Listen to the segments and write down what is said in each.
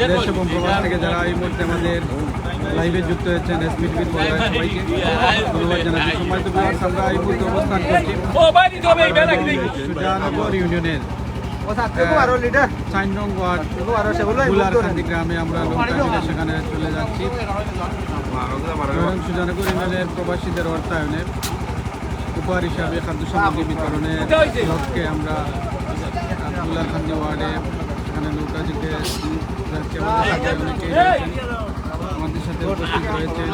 দেশ এবং প্রবাস থেকে যারা এই মুহূর্তে আমাদের লাইভে যুক্ত হয়েছেন এসপিটিভির সবাইকে ধন্যবাদ জানাচ্ছি। সম্মানিত বিভাগ আমরা এই মুহূর্তে অবস্থান করছি সুজানগর ইউনিয়নের। চার নং গ্রামে আমরা মিলে সেখানে চলে যাচ্ছি। সুজানগর প্রবাসীদের অর্থায়নের উপহার হিসাবে খাদ্য সামগ্রী বিতরণের লক্ষ্যে আমরা বুলারখান্দি ওয়ার্ডে সেখানে নৌকা দিতে যাচ্ছি। আমাদের সাথে। উপস্থিত রয়েছেন।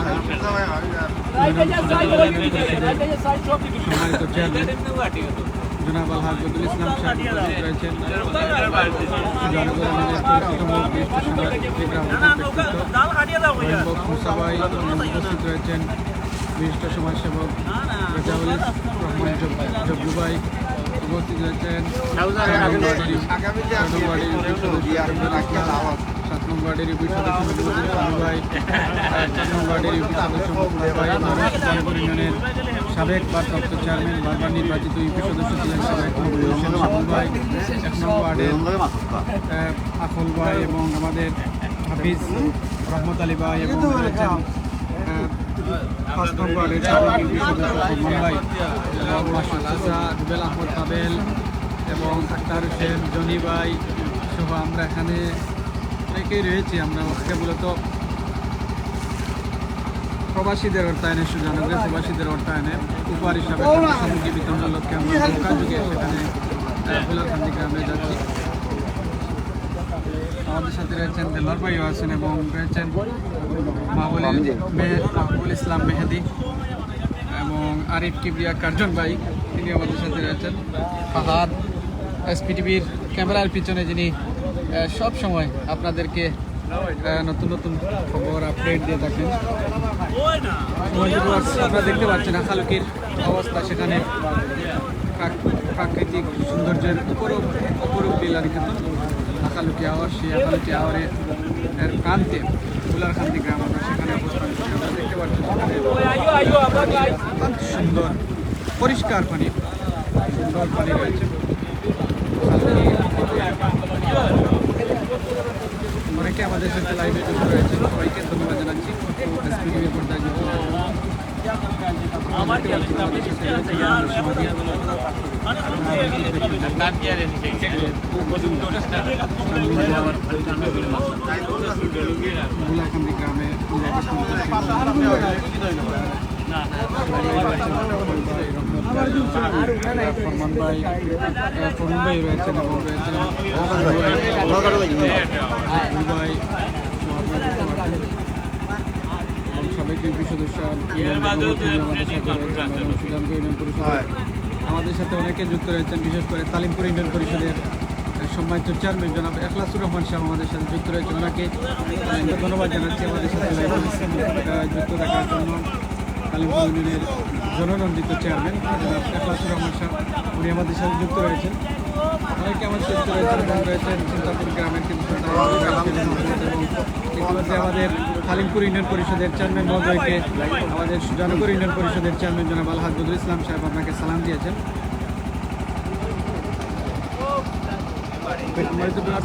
সম্মানিত চেয়ারম্যান জনাব আলহাজ বদুল ইসলাম রয়েছেন। উপস্থিত রয়েছেন বিশিষ্ট সমাজসেবক রেজাউল রহমান জব- উপস্থিত রয়েছেন। সাত নং ওয়ার্ডের ইউপি সদস্য সাবেক ভারপ্রাপ্ত চেয়ারম্যান বারবার নির্বাচিত ইউপি সদস্য ছিলেন সাবেক ভাই, এক নং ওয়ার্ডের আফল ভাই এবং আমাদের হাফিজ রহমত আলী ভাই এবং রুবেল আহমদ পাবেল এবং আক্তার হোসেন জনি ভাই সহ আমরা এখানে অনেকেই রয়েছি আমরা আজকে মূলত প্রবাসীদের অর্থায়নে সুজনগরের প্রবাসীদের অর্থায়নে উপহার হিসাবে সামগ্রী বিতরণের লক্ষ্যে আমরা নৌকা যুগে সেখানে ফুলাখান্দি গ্রামে যাচ্ছি। আমাদের সাথে রয়েছেন দেলোয়ার ভাইও আছেন এবং রয়েছেন মাহবুল মাহবুল ইসলাম মেহেদি এবং আরিফ কিবরিয়া কার্জন ভাই তিনি আমাদের সাথে রয়েছেন। ফাহাদ এসপিটিভির ক্যামেরার পিছনে যিনি সব সময় আপনাদেরকে নতুন নতুন খবর আপডেট দিয়ে থাকেন। আপনারা দেখতে পাচ্ছেন আখালুকির অবস্থা সেখানে। প্রাকৃতিক সৌন্দর্যের উপরও অপরূপ লীলা নিকেতন আখালুকি আওয়ার, সেই আখালুকি আওয়ারের এর প্রান্তে বুলারখান্তি গ্রাম আমরা সেখানে অবস্থান করি আমরা দেখতে পাচ্ছি সুন্দর, পরিষ্কার পানি, সুন্দর পানি রয়েছে। অনেকে আমাদের সাথে লাইভে যুক্ত রয়েছে সবাইকে ধন্যবাদ জানাচ্ছি গ্রামে আমাদের সাথে অনেকে যুক্ত রয়েছেন, বিশেষ করে তালিমপুর ইউনিয়ন পরিষদের সম্মানিত চেয়ারম্যান জনাব এখলাসুর রহমান সাহেব আমাদের সাথে যুক্ত রয়েছেন। ওনাকে ধন্যবাদ জানাচ্ছি আমাদের সাথে যুক্ত রাখার জন্য। কালিমপুর ইউনিয়নের জননন্দিত চেয়ারম্যান জনাব এখলাসুর রহমান সাহেব উনি আমাদের সাথে যুক্ত রয়েছেন। অনেকে আমার সাথে যুক্ত রয়েছেন এবং রয়েছেন চিন্তাপুর গ্রামের কিন্তু ইতিমধ্যে আমাদের কালিমপুর ইউনিয়ন পরিষদের চেয়ারম্যান মহোদয়কে, আমাদের সুজানগর ইউনিয়ন পরিষদের চেয়ারম্যান জনাব আলহাজ বদরুল ইসলাম সাহেব আপনাকে সালাম দিয়েছেন।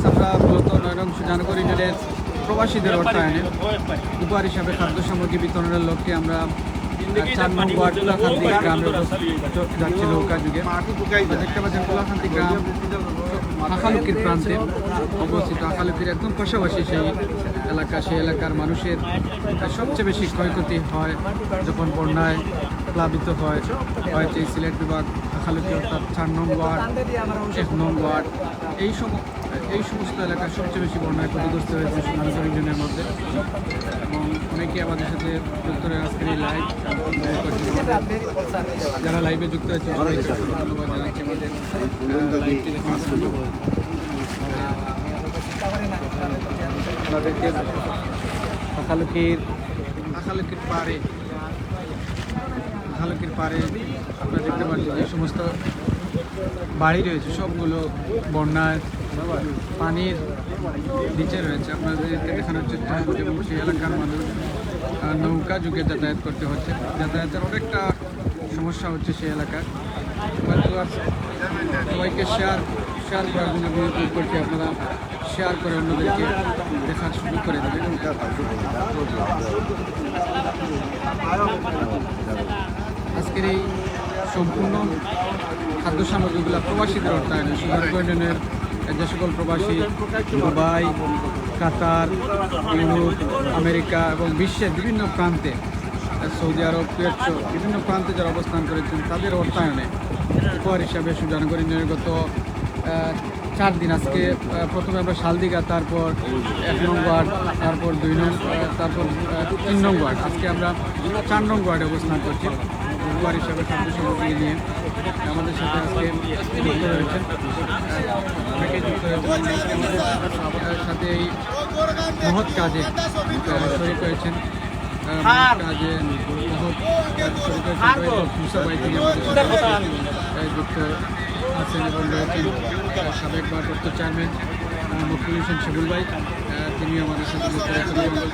আমরা মূলত নয়নং সুজানগর ইউনিয়নের প্রবাসীদের অর্থায়নে। উপহার হিসাবে খাদ্য সামগ্রী বিতরণের লক্ষ্যে আমরা চার নং ওয়ার্ড কুলাখান্তি গ্রামে নৌকা যুগে। দেখতে কুলাখান্তি আখালুকির প্রান্তে অবস্থিত আখালুকির একদম পাশাপাশি সেই এলাকা, সেই এলাকার মানুষের সবচেয়ে বেশি ক্ষয়ক্ষতি হয় যখন বন্যায় প্লাবিত হয়। হয়তো এই সিলেট বিভাগ, আখালুকি অর্থাৎ চার নং ওয়ার্ড, এক নং ওয়ার্ড, এই সম, এই সমস্ত এলাকার সবচেয়ে বেশি বন্যায় ক্ষতিগ্রস্ত হয়েছে ইউনিয়নের মধ্যে। এবং অনেকেই আমাদের সাথে যুক্ত হয়ে আজকের এই লাইভ যারা লাইভে যুক্ত সবাইকে ধন্যবাদ জানাচ্ছি পাড়ে আপনারা দেখতে পাচ্ছেন যে সমস্ত বাড়ি রয়েছে, সবগুলো বন্যার পানির নিচে রয়েছে। আপনাদেরকে দেখানোর চেষ্টা এবং সেই এলাকার মানুষ নৌকা যুগে যাতায়াত করতে হচ্ছে। যাতায়াতের অনেকটা সমস্যা হচ্ছে সেই এলাকার। সবাইকে শেয়ার শেয়ার করার জন্য বিনোদন করছি আপনারা। শেয়ার করে অন্যদেরকে দেখার সুযোগ করে দেবেন। আজকের এই সম্পূর্ণ খাদ্য সামগ্রীগুলো প্রবাসীদের অর্থায়নে সুন্দরবন ইউনিয়নের যে সকল প্রবাসী, দুবাই, কাতার, ইউরোপ, আমেরিকা এবং বিশ্বের বিভিন্ন প্রান্তে, সৌদি আরব কুয়েত বিভিন্ন প্রান্তে যারা অবস্থান করেছেন, তাদের অর্থায়নে উপহার হিসাবে সুজানগর ইউনিয়নের গত চার দিন আজকে প্রথমে আমরা শালদিঘা, তারপর এক নং ওয়ার্ড, তারপর দুই নং তারপর তিন নং ওয়ার্ড। আজকে আমরা চার নং ওয়ার্ডে অবস্থান করছি। উপহার হিসাবে খাদ্য সামগ্রী নিয়ে। আমাদের সাথে আজকে যুক্ত রয়েছেন। আহ, অনেকেই যুক্ত আমাদের সাথে এই মহৎ কাজে শরীর হয়েছেন কাজে যুক্ত আছেন। এবং রয়েছেন সাবেক ভারপ্রাপ্ত চেয়ারম্যান আহ, হোসেন শিবুল ভাই। তিনি আমাদের সাথে যুক্ত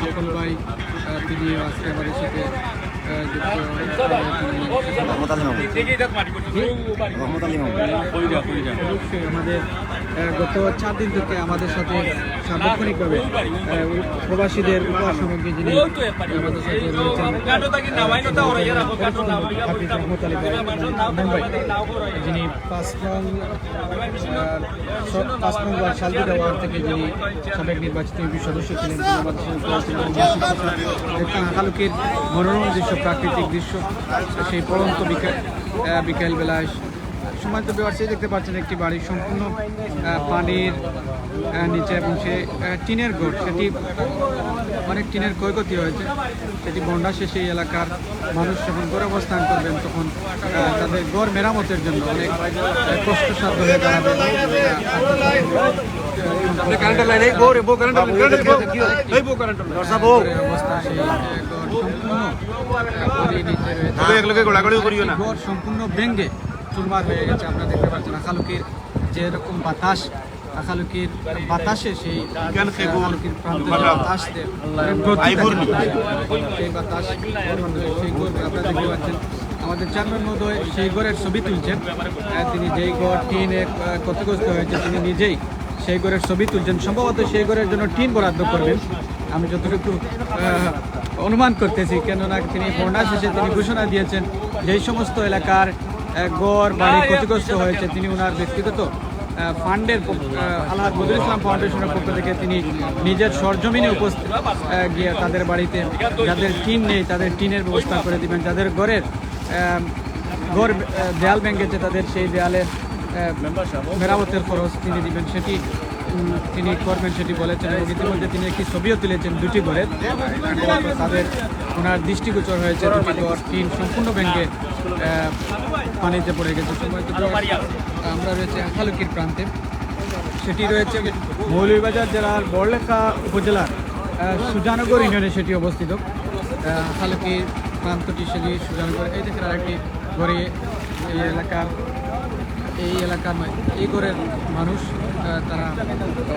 রয়েছেন ভাই তিনি আজকে আমাদের সাথে রয়েছেন রহমত আলী মামুন রহমত আলী মামুন আমাদের গত চার দিন থেকে আমাদের সাথে সার্বক্ষণিকভাবে প্রবাসীদের উপহার সামগ্রী যিনি আমাদের সাথে মুম্বাই যিনি পাঁচ নং আহ, স- পাঁচ নং ওয়ার্ড থেকে যিনি সাবেক নির্বাচিত এমপি সদস্য ছিলেন আকালুকের মনোরম দৃশ্য প্রাকৃতিক দৃশ্য সেই পরন্ত বিকেল আহ, বিকেল বেলায় সময় তো ব্যবহার দেখতে পাচ্ছেন একটি বাড়ি সম্পূর্ণ আহ, পানির আহ, নিচে এবং সে টিনের ঘর সেটি অনেক টিনের ক্ষয়ক্ষতি হয়েছে। সেটি বন্যা শেষে এলাকার মানুষ যখন ঘরে অবস্থান করবেন তখন আহ, তাদের গড় মেরামতের জন্য অনেক কষ্টসাধ্য হয়ে দাঁড়াবে। ঘর সম্পূর্ণ ভেঙ্গে। চুরমার হয়ে গেছে। আপনারা দেখতে পাচ্ছেন আখালুকির যে এরকম বাতাস আখালুকির বাতাসে সেই আখালুকির প্রান্তে বাতাস। সেই বাতাস সেই ঘর আপনারা দেখতে পাচ্ছেন। আমাদের চেয়ারম্যান মহোদয় সেই ঘরের ছবি তুলছেন। আহ, তিনি যেই ঘর টিনে ক্ষতিগ্রস্ত হয়েছে তিনি নিজেই সেই ঘরের ছবি তুলছেন। সম্ভবত সেই ঘরের জন্য টিন বরাদ্দ করবেন। আমি যতটুকু অনুমান করতেছি কেননা তিনি বন্যা শেষে তিনি ঘোষণা দিয়েছেন যেই সমস্ত এলাকার গড় বাড়ি ক্ষতিগ্রস্ত হয়েছে তিনি ওনার ব্যক্তিগত ফান্ডের আল্লাহ বদুল ইসলাম ফাউন্ডেশনের পক্ষ থেকে তিনি নিজের সরজমিনে উপস্থিত গিয়ে তাদের বাড়িতে যাদের টিন নেই তাদের টিনের ব্যবস্থা করে দিবেন। যাদের ঘরের ঘর দেয়াল ভেঙেছে তাদের সেই দেয়ালের মেরামতের খরচ তিনি দিবেন। সেটি তিনি করবেন সেটি বলেছেন এবং ইতিমধ্যে তিনি একটি ছবিও তুলেছেন দুটি ঘরের তো তাদের ওনার দৃষ্টিগোচর হয়েছে দুটি ঘর টিন সম্পূর্ণ আহ, পানিতে পড়ে গেছে। আমরা রয়েছে আখালুকির প্রান্তে। সেটি রয়েছে মৌলভীবাজার জেলার বড়লেখা উপজেলার সুজানগর ইউনিয়নে সেটি অবস্থিত। আখালুকির প্রান্তটি সেটি সুজানগর এই দেখেন আরেকটি ঘরে এই এলাকার এই এলাকার এই ঘরের মানুষ তারা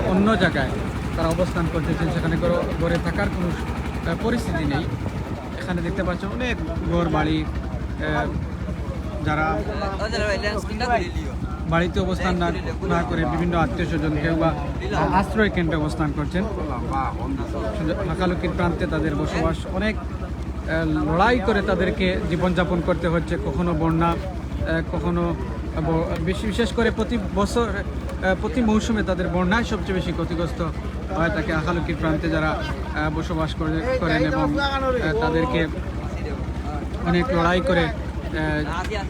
অন্য জায়গায় তারা অবস্থান করতেছেন। সেখানে ঘর- থাকার কোনো পরিস্থিতি নেই। এখানে দেখতে পাচ্ছেন অনেক ঘর বাড়ি যারা বাড়িতে অবস্থান না না করে বিভিন্ন আত্মীয় স্বজন কেউ বা আশ্রয় কেন্দ্রে অবস্থান করছেন। লাকালুকির প্রান্তে তাদের বসবাস। অনেক লড়াই করে তাদেরকে জীবনযাপন করতে হচ্ছে। কখনো বন্যা কখনো বিশেষ করে প্রতি বছর প্রতি মৌসুমে তাদের বন্যায় সবচেয়ে বেশি ক্ষতিগ্রস্ত হয় তাকে আখালুকির প্রান্তে যারা বসবাস করে, করেন এবং তাদেরকে অনেক লড়াই করে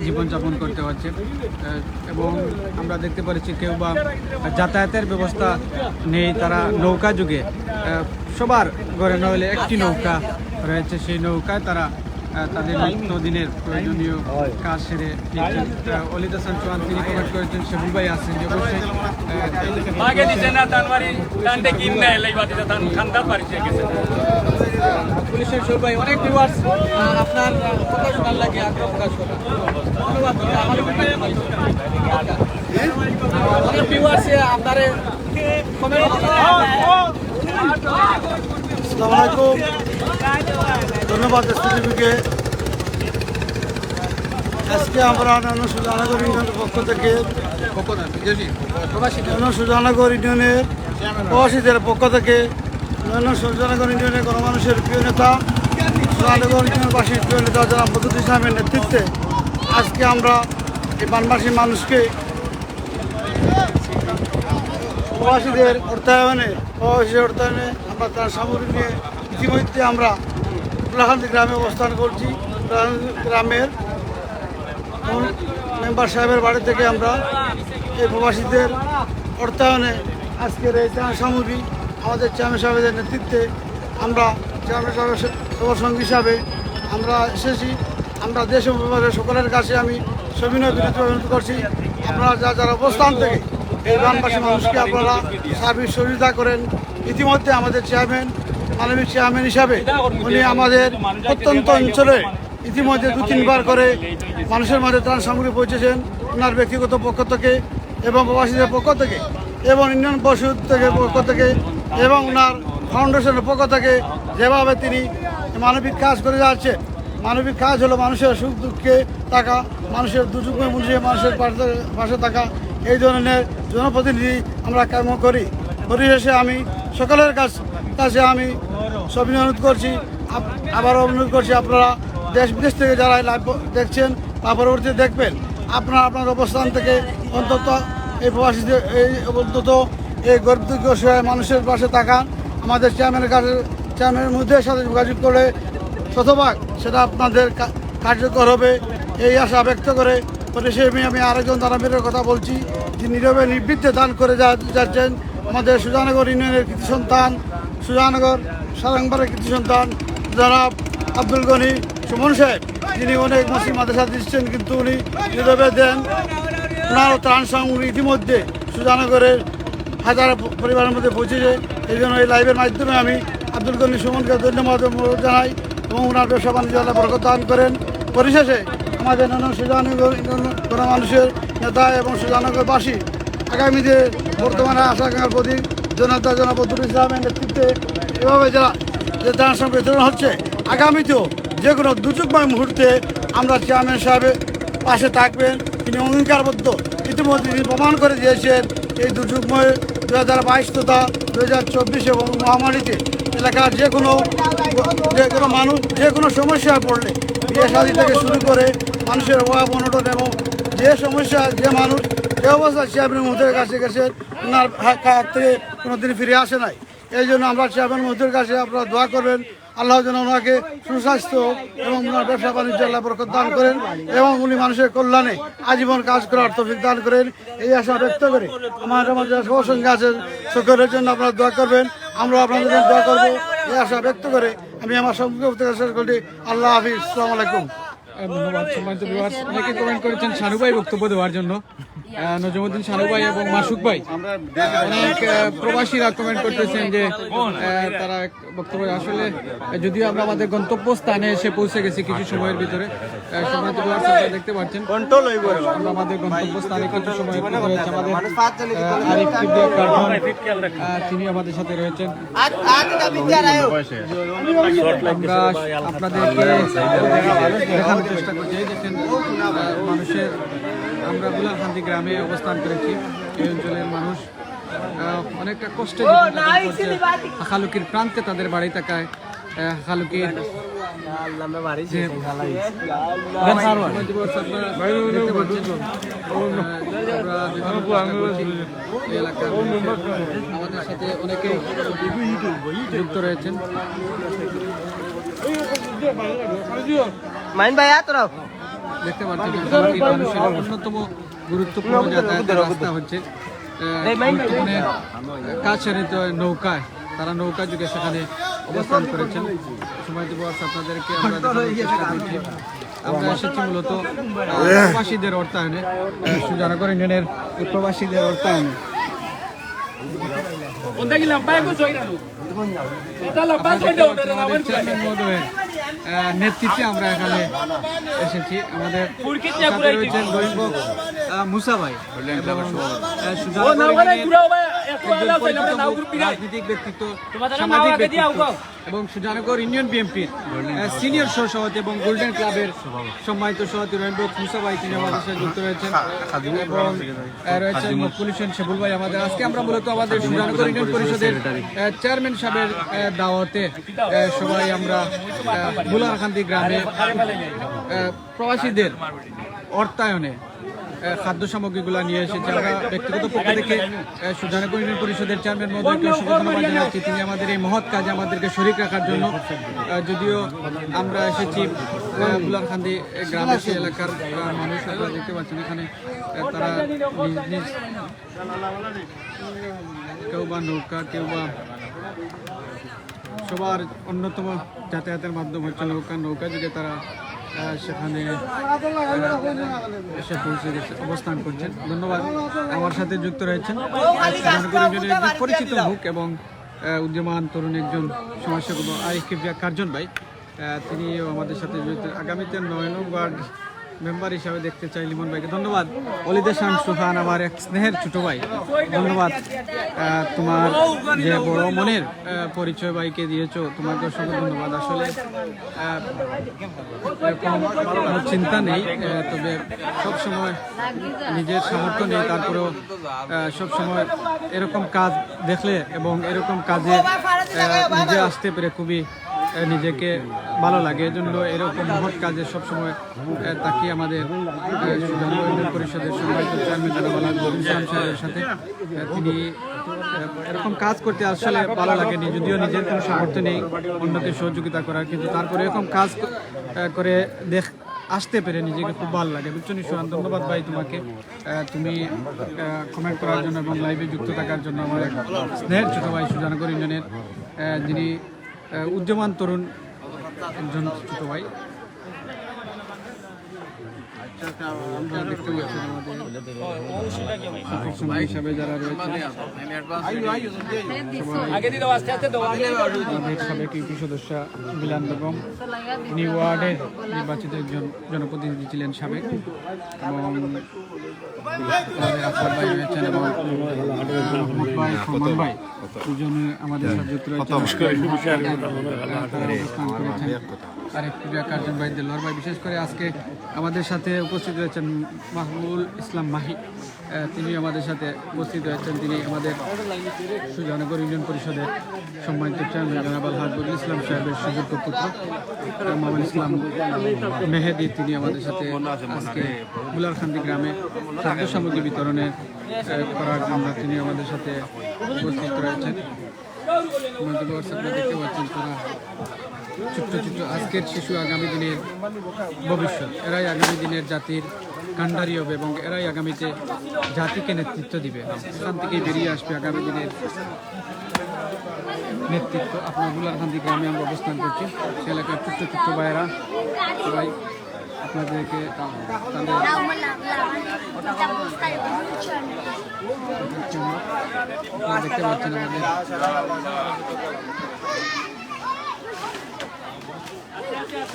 জীবনযাপন করতে হচ্ছে। এবং আমরা দেখতে পাচ্ছি কেউ বা যাতায়াতের ব্যবস্থা নেই, তারা নৌকা যুগে সবার ঘরে নইলে একটি নৌকা রয়েছে, সেই নৌকায় তারা তাদের নিত্যদিনের প্রয়োজনীয় কাজ সেরে নিচ্ছেন। অলিদ হাসান চৌহান তিনি কমেন্ট করেছেন শেবুল ভাই আছেন। যে অবশ্যই দিছে না তানবারি কিন তান পারিছে গেছে। পুলিশের ভাই অনেক ভিউয়ার্স আপনার কথা শোনার লাগে আগ্রহ প্রকাশ করা। ধন্যবাদ অনেক ভিউয়ার্স আপনার কমেন্ট আসসালামু আলাইকুম। ধন্যবাদ এসপিডিপিকে আজকে আমরা অন্যান্য সুজানগর ইউনিয়নের পক্ষ থেকে পক্ষ না, বিদেশি, প্রবাসী অন্যান্য সুজানগর ইউনিয়নের প্রবাসীদের পক্ষ থেকে অন্যান্য সুজানগর ইউনিয়নের গণমানুষের প্রিয় নেতা সুজানগর ইউনিয়নবাসীর প্রিয় নেতা যারা মদুদ ইসলামের নেতৃত্বে আজকে আমরা এই বানবাসী মানুষকে প্রবাসীদের অর্থায়নে প্রবাসী অর্থায়নে আমরা তার সামগ্রী নিয়ে ইতিমধ্যে আমরা উল্লাহান্দি গ্রামে অবস্থান করছি। গ্রামের মেম্বার সাহেবের বাড়ি থেকে আমরা এই প্রবাসীদের অর্থায়নে আজকের এই ত্রাণ সামগ্রী আমাদের চেয়ারম্যান সাহেবের নেতৃত্বে আমরা চেয়ারম্যান সাহেবের সবার সঙ্গী হিসাবে আমরা এসেছি। আমরা দেশ সকলের কাছে আমি সবিনয় বিনীত অনুরোধ করছি। আপনারা যা যারা অবস্থান থেকে এই গ্রামবাসী মানুষকে আপনারা সার্বিক সহযোগিতা করেন। ইতিমধ্যে আমাদের চেয়ারম্যান মানবিক চেয়ারম্যান হিসাবে উনি আমাদের প্রত্যন্ত অঞ্চলে ইতিমধ্যে দু তিনবার করে মানুষের মাঝে ত্রাণ সামগ্রী পৌঁছেছেন ওনার ব্যক্তিগত পক্ষ থেকে এবং প্রবাসীদের পক্ষ থেকে এবং ইন্ডিয়ান পরিষদ থেকে পক্ষ থেকে এবং ওনার ফাউন্ডেশনের পক্ষ থেকে যেভাবে তিনি মানবিক কাজ করে যাচ্ছেন, মানবিক কাজ হলো মানুষের সুখ দুঃখে থাকা, মানুষের দুর্যোগ মুছে মানুষের পাশে- থাকা। এই ধরনের জনপ্রতিনিধি আমরা কাম করি। পরিশেষে আমি সকলের কাছ কাছে আমি সবই অনুরোধ করছি আবারও অনুরোধ করছি আপনারা দেশ বিদেশ থেকে যারা লাইভ দেখছেন বা পরবর্তীতে দেখবেন। আপনারা আপনার অবস্থান থেকে অন্তত এই প্রবাসীদের, এই অন্তত এই গরিব দুঃখী মানুষের পাশে থাকা আমাদের চেয়ারম্যানের কাছে চেয়ারম্যানের মধ্যে সাথে যোগাযোগ করে শতভাগ সেটা আপনাদের কার্যকর হবে। এই আশা ব্যক্ত করে পরিশেষে আমি আরেকজন দানামীরের কথা বলছি যে নীরবে নিবৃত্তে দান করে যাচ্ছেন। আমাদের সুজানগর ইউনিয়নের কৃতি সন্তান সুজানগর সারাংবারের কৃতি সন্তান, জনাব আব্দুল গনি সুমন সাহেব, যিনি অনেক মুসলিম মাদ্রাসা দিচ্ছেন, কিন্তু উনি নীরবে দেন। ওনার ত্রাণ সামগ্রী ইতিমধ্যে সুজানগরের হাজার পরিবারের মধ্যে পৌঁছেছে। এই জন্য এই লাইভের মাধ্যমে আমি আব্দুল গনি সুমনকে ধন্যবাদ জানাই এবং ওনার ব্যবসা বাণিজ্য আল্লাহ বরকত দান করেন। পরিশেষে আমাদের নানা সুজানগর মানুষের নেতা এবং সুজানগরবাসী, আগামীতে বর্তমানে আশা আকাঙ্ক্ষার প্রতি জনতা জনবদুল ইসলামের নেতৃত্বে এভাবে যারা যে সামগ্রী বিতরণ হচ্ছে, আগামীতেও যে কোনো দুর্যোগময় মুহূর্তে আমরা চেয়ারম্যান সাহেবের পাশে থাকবেন। তিনি অঙ্গীকারবদ্ধ। ইতিমধ্যে তিনি প্রমাণ করে দিয়েছেন এই দুর্যোগময় দু হাজার বাইশ তথা দু হাজার চব্বিশ এবং মহামারীতে এলাকার যে কোনো যে কোনো মানুষ, যে কোনো সমস্যায় পড়লে বিয়ে শাদী থেকে শুরু করে মানুষের অভাব, অনটন এবং যে সমস্যা যে মানুষ যে অবস্থা চেয়ারম্যান মহোদয়ের কাছে গেছে ওনার হাত থেকে কোনোদিন ফিরে আসে নাই। এই জন্য আমরা চেয়ারম্যান মহোদয়ের কাছে আপনারা দোয়া করবেন, আল্লাহ যেন ওনাকে সুস্বাস্থ্য এবং ওনার ব্যবসা বাণিজ্য আল্লাহ বরকত দান করেন এবং উনি মানুষের কল্যাণে আজীবন কাজ করার তফিক দান করেন। এই আশা ব্যক্ত করে আমার আমাদের সবার আছেন, সকলের জন্য আপনারা দোয়া করবেন। আমরা আপনাদের জন্য দোয়া করব। এই আশা ব্যক্ত করে আমি আমার সঙ্গে শেষ করছি আল্লাহ হাফিজ, আসসালামু আলাইকুম। ধন্যবাদ। সম্মানিত অনেকে কমেন্ট করেছেন ভাই বক্তব্য দেওয়ার জন্য। নজমুদ্দিন শানু ভাই এবং মাসুক ভাই। অনেক প্রবাসীরা কমেন্ট করতেছেন যে আহ, তারা বক্তব্য আসলে যদিও আমরা আমাদের গন্তব্যস্থানে এসে পৌঁছে গেছি কিছু সময়ের ভিতরে দেখতে পাচ্ছেন আমরা আমাদের গন্তব্যস্থানে কিছু সময় রয়েছে আমাদের তিনি আমাদের সাথে রয়েছেন। আমরা আপনাদেরকে দেখানোর চেষ্টা করছি দেখেন মানুষের আমরা বুলারকান্দি গ্রামে অবস্থান করেছি। এই অঞ্চলের মানুষ আহ, অনেকটা কষ্টে হাকালুকির প্রান্তে তাদের বাড়ি থাকায় আমাদের সাথে অনেকেই যুক্ত রয়েছেন মাইন ভাই আতর দেখতে পাচ্ছেন মানুষের অন্যতম গুরুত্বপূর্ণ যাতায়াতের রাস্তা হচ্ছে আহ, নৌকায় তারা নৌকা যুগে সেখানে অবস্থান করেছেন। সময় দেবো আপনাদেরকে আমরা এসেছি মূলত আহ, প্রবাসীদের অর্থায়নে সুজানগর ইউনিয়নের প্রবাসীদের অর্থায়নে। Onda que lampai নেতৃত্বে আমরা এখানে এসেছি। আমাদের রয়েছেন দৈব মুসা ভাই। এবং, রাজনৈতিক ব্যক্তিত্ব সামাজিক ব্যক্তিত্ব এবং সুজানগর ইউনিয়ন বিএনপির সিনিয়র এবং গোল্ডেন ক্লাবের সম্মানিত সভাপতি রেনবো মুসা ভাই তিনি আমাদের সাথে যুক্ত রয়েছেন। এবং রয়েছেন মকবুল হোসেন শেবুল ভাই আমাদের। আজকে আমরা মূলত আমাদের সুজানগর ইউনিয়ন পরিষদের চেয়ারম্যান সাহেবের দাওয়াতে সবাই আমরা বুলারখান্দি গ্রামে আহ, প্রবাসীদের অর্থায়নে খাদ্য সামগ্রীগুলো নিয়ে এসেছে। আমরা ব্যক্তিগত পক্ষ থেকে সুজানগর পরিষদের চেয়ারম্যান মহোদয়কে শুভ ধন্যবাদ জানাচ্ছি। তিনি আমাদের এই মহৎ কাজে আমাদেরকে শরিক রাখার জন্য যদিও আমরা এসেছি বুলারখান্দি গ্রামের সেই এলাকার মানুষ আপনারা দেখতে পাচ্ছেন এখানে তারা নিজ নিজ কেউ বা নৌকা কেউ বা সবার অন্যতম যাতায়াতের মাধ্যম হচ্ছে নৌকা। নৌকা যুগে তারা সেখানে এসে পৌঁছে গেছে, অবস্থান করছেন। ধন্যবাদ আমার সাথে যুক্ত রয়েছেন। পরিচিত মুখ এবং উদ্যমান তরুণ একজন সমাজসেবক কিবরিয়া কার্জন ভাই তিনিও আমাদের সাথে যুক্ত। আগামীতে নয় ওয়ার্ড মেম্বার হিসাবে দেখতে চাই লিমন ভাইকে। ধন্যবাদ। অলিদেশান সুহান, আমার এক স্নেহের ছোট ভাই। ধন্যবাদ। তোমার যে বড় মনের পরিচয় ভাইকে দিয়েছ তোমাকে অসংখ্য ধন্যবাদ। আসলে কোনো চিন্তা নেই তবে সব সময় নিজের সামর্থ্য নেই, তারপরেও সব সময় এরকম কাজ দেখলে এবং এরকম কাজে নিজে আসতে পেরে খুবই নিজেকে ভালো লাগে। এজন্য এরকম মহৎ কাজে সবসময় তাকিয়ে আমাদের পরিষদের সম্মানিত চেয়ারম্যান সাহেবের সাথে তিনি এরকম কাজ করতে আসলে ভালো লাগে নি যদিও নিজের কোনো সামর্থ্য নেই অন্যকে সহযোগিতা করার, কিন্তু তারপরে এরকম কাজ করে দেখ, আসতে পেরে নিজেকে খুব ভালো লাগে। বুঝছ নিশোয়ান ধন্যবাদ ভাই তোমাকে। তুমি কমেন্ট করার জন্য এবং লাইভে যুক্ত থাকার জন্য আমার স্নেহের ছোট ভাই সুজানগর ইউনিয়নের যিনি উদ্যমান তরুণ একজন ছোট ভাই। দেখতে আমাদের হিসাবে যারা রয়েছে সাবেক ইউপি সদস্য বিলান বেগম। ওয়ার্ডের নির্বাচিত একজন জনপ্রতিনিধি ছিলেন সাবেক। এবং ভাই দুজনে আমাদের সাথে যুক্ত আরেক ভাই দেলোয়ার ভাই বিশেষ করে আজকে আমাদের সাথে উপস্থিত রয়েছেন মাহবুল ইসলাম মাহি। তিনি আমাদের সাথে উপস্থিত রয়েছেন। তিনি আমাদের সুজানগর ইউনিয়ন পরিষদের সম্মানিত চেয়ারম্যান জনাব হাজবুল ইসলাম সাহেবের সুযোগ্য পুত্র, মোহাম্মদ ইসলাম মেহেদি। তিনি আমাদের সাথে আজকে বুলারখান্দি গ্রামে খাদ্য সামগ্রী বিতরণে করার জন্য তিনি আমাদের সাথে উপস্থিত রয়েছেন। দেখতে পাচ্ছেন তারা। ছোট্ট ছোট্ট আজকের শিশু আগামী দিনের ভবিষ্যৎ। এরাই আগামী দিনের জাতির কাণ্ডারি হবে এবং এরাই আগামীতে জাতিকে নেতৃত্ব দিবে। এখান থেকে বেরিয়ে আসবে আগামী দিনের নেতৃত্ব। আপনার বুলারখান্দি গ্রামে আমরা অবস্থান করছি। সে এলাকার ছোট্ট ছোট্ট ভাইয়েরা, সবাই আপনাদেরকে দেখতে পাচ্ছেন আমাদের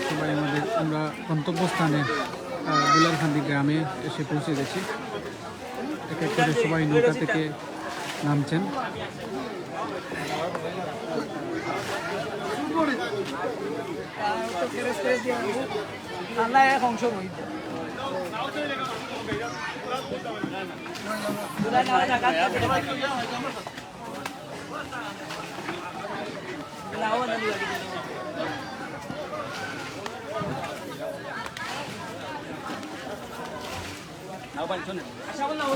সবাই আমাদের, আমরা গন্তব্যস্থানে বুলারখান্দি গ্রামে এসে পৌঁছে গেছি। এক এক করে সবাই নৌকা থেকে নামছেন।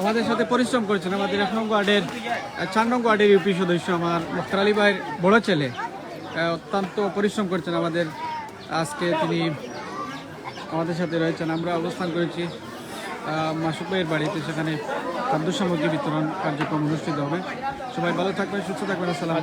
আমাদের সাথে পরিশ্রম করেছেন আমাদের এক নং ওয়ার্ডের চার নং ওয়ার্ডের ইউপি সদস্য আমার মুক্তার আলী ভাইয়ের বড় ছেলে। অত্যন্ত পরিশ্রম করছেন আমাদের। আজকে তিনি আমাদের সাথে রয়েছেন। আমরা অবস্থান করেছি মাসুক ভাইয়ের বাড়িতে। সেখানে খাদ্য সামগ্রী বিতরণ কার্যক্রম অনুষ্ঠিত হবে। সবাই ভালো থাকবেন, সুস্থ থাকবেন। আসসালাম